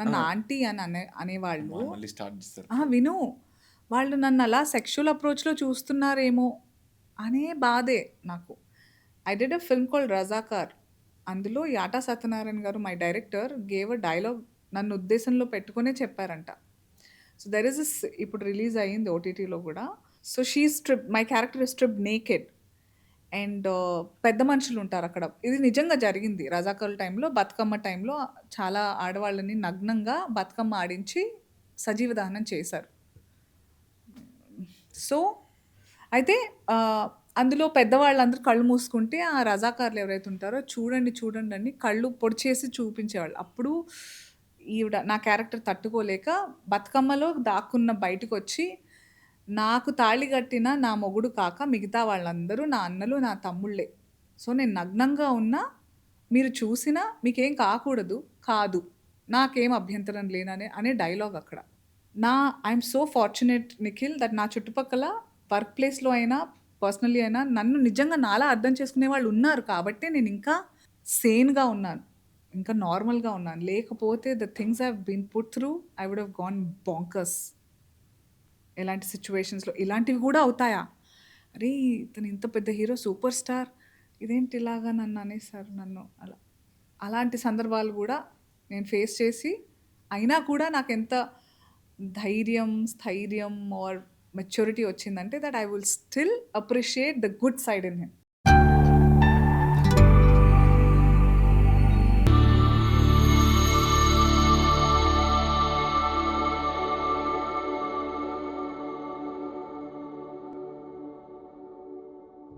నన్ను ఆంటీ అని అనే అనేవాళ్ళు. విను. వాళ్ళు నన్ను అలా సెక్షువల్ అప్రోచ్లో చూస్తున్నారేమో అనే బాధే నాకు. I did a film called Razakar అందులో Yata Satyanarayana garu my director gave a dialogue నన్ను ఉద్దేశంలో పెట్టుకునే చెప్పారంట. సో దెర్ ఇస్ ఇస్ ఇప్పుడు రిలీజ్ అయ్యింది ఓటీటీలో కూడా. So she strip my character strip naked and పెద్ద మనుషులు ఉంటారు అక్కడ. ఇది నిజంగా జరిగింది. రజాకర్ల టైంలో బతుకమ్మ టైంలో చాలా ఆడవాళ్ళని నగ్నంగా బతుకమ్మ ఆడించి సజీవ దహనం చేశారు. సో అయితే అందులో పెద్దవాళ్ళందరూ కళ్ళు మూసుకుంటే ఆ రజాకారులు ఎవరైతే ఉంటారో చూడండి చూడండి అని కళ్ళు పొడిచేసి చూపించేవాళ్ళు. అప్పుడు ఈవిడ నా క్యారెక్టర్ తట్టుకోలేక బతుకమ్మలో దాక్కున్న బయటకు వచ్చి నాకు తాళి కట్టిన నా మొగుడు కాక మిగతా వాళ్ళందరూ నా అన్నలు నా తమ్ముళ్ళే. సో నేను నగ్నంగా ఉన్నా మీరు చూసినా మీకేం కాకూడదు కాదు. నాకేం అభ్యంతరం లేననే అనే డైలాగ్ అక్కడ. నా I'm so fortunate Nikhil that నా చుట్టుపక్కల వర్క్ ప్లేస్లో అయినా పర్సనలీ అయినా నన్ను నిజంగా నాలా అర్థం చేసుకునే వాళ్ళు ఉన్నారు కాబట్టి నేను ఇంకా సేన్గా ఉన్నాను. ఇంకా నార్మల్గా ఉన్నాను. లేకపోతే the things have been put through I would have gone bonkers ఎలాంటి సిచ్యువేషన్స్లో ఇలాంటివి కూడా అవుతాయా? అరే ఇతను ఇంత పెద్ద హీరో సూపర్ స్టార్ ఇదేంటి ఇలాగా నన్ను అనేసారు నన్ను అలా. అలాంటి సందర్భాలు కూడా నేను ఫేస్ చేసి అయినా కూడా నాకు ఎంత ధైర్యం స్థైర్యం ఆర్ మెచ్యూరిటీ వచ్చిందంటే that I will still appreciate the good side in him.